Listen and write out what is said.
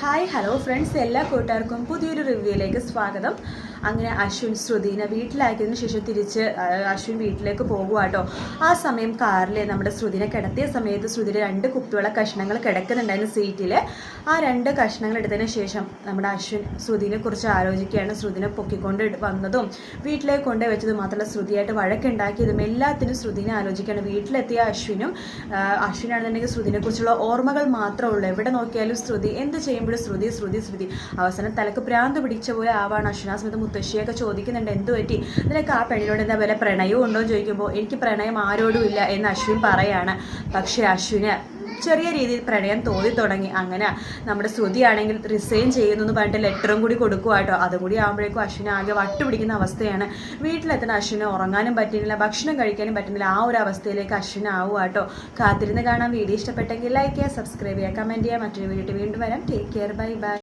Hi hello friends എല്ലാ കൂട്ടുകാർക്കും പുതിയൊരു റിവ്യൂയിലേക്ക് സ്വാഗതം. അങ്ങനെ അശ്വിൻ ശ്രുതിനെ വീട്ടിലാക്കിയതിന് ശേഷം തിരിച്ച് അശ്വിൻ വീട്ടിലേക്ക് പോകുക കേട്ടോ ആ സമയം കാറിൽ നമ്മുടെ ശ്രുതിനെ കിടത്തിയ സമയത്ത് ശ്രുതിയുടെ രണ്ട് കുപ്പിയുള്ള കഷ്ണങ്ങൾ കിടക്കുന്നുണ്ടായിരുന്നു സീറ്റിൽ ആ രണ്ട് കഷ്ണങ്ങൾ എടുത്തതിന് ശേഷം നമ്മുടെ അശ്വിൻ ശ്രുതിനെ കുറിച്ച് ആലോചിക്കുകയാണ്. ശ്രുതിനെ പൊക്കിക്കൊണ്ട് വന്നതും വീട്ടിലേക്ക് കൊണ്ടു വെച്ചത് മാത്രമല്ല ശ്രുതിയായിട്ട് വഴക്കുണ്ടാക്കിയതും എല്ലാത്തിനും ശ്രുതിനെ ആലോചിക്കുകയാണ്. വീട്ടിലെത്തിയ അശ്വിനും അശ്വിനാണെന്നുണ്ടെങ്കിൽ ശ്രുതിനെ കുറിച്ചുള്ള ഓർമ്മകൾ മാത്രമേ ഉള്ളൂ. എവിടെ നോക്കിയാലും ശ്രുതി എന്ത് ചെയ്യുമ്പോഴും ശ്രുതി ശ്രുതി ശ്രുതി. അവസാനം തലക്ക് പ്രാന്ത് പിടിച്ച പോലെ ആവാണ് അശ്വനാ ആ സമയത്ത് മുത്തശ്ശിയൊക്കെ ചോദിക്കുന്നുണ്ട് എന്ത് പറ്റി? നിനക്ക് ആ പെണ്ണിനോട് എന്താ വല്ല പ്രണയം ഉണ്ടോ? എന്ന് ചോദിക്കുമ്പോൾ എനിക്ക് പ്രണയം ആരോടും ഇല്ല എന്ന് അശ്വിൻ പറയാണ്. പക്ഷേ അശ്വിന് ചെറിയ രീതിയിൽ പ്രണയം തോന്നി തുടങ്ങി. അങ്ങനെ നമ്മുടെ ശ്രുതി ആണെങ്കിൽ റിസൈൻ ചെയ്യുന്നു എന്ന് പറഞ്ഞിട്ട് ലെറ്ററും കൂടി കൊടുക്കുക കേട്ടോ അതും കൂടി ആകുമ്പോഴേക്കും അശ്വിനെ ആകെ വട്ടുപിടിക്കുന്ന അവസ്ഥയാണ്. വീട്ടിലെത്തുന്ന അശ്വിന് ഉറങ്ങാനും പറ്റുന്നില്ല ഭക്ഷണം കഴിക്കാനും പറ്റുന്നില്ല. ആ ഒരു അവസ്ഥയിലേക്ക് അശ്വിന് ആവുക കേട്ടോ കാത്തിരുന്ന് കാണാൻ വീഡിയോ ഇഷ്ടപ്പെട്ടെങ്കിൽ ലൈക്ക് ചെയ്യുക സബ്സ്ക്രൈബ് ചെയ്യുക കമന്റ് ചെയ്യുക. മറ്റൊരു വീഡിയോ വീണ്ടും വരാം. Take care bye bye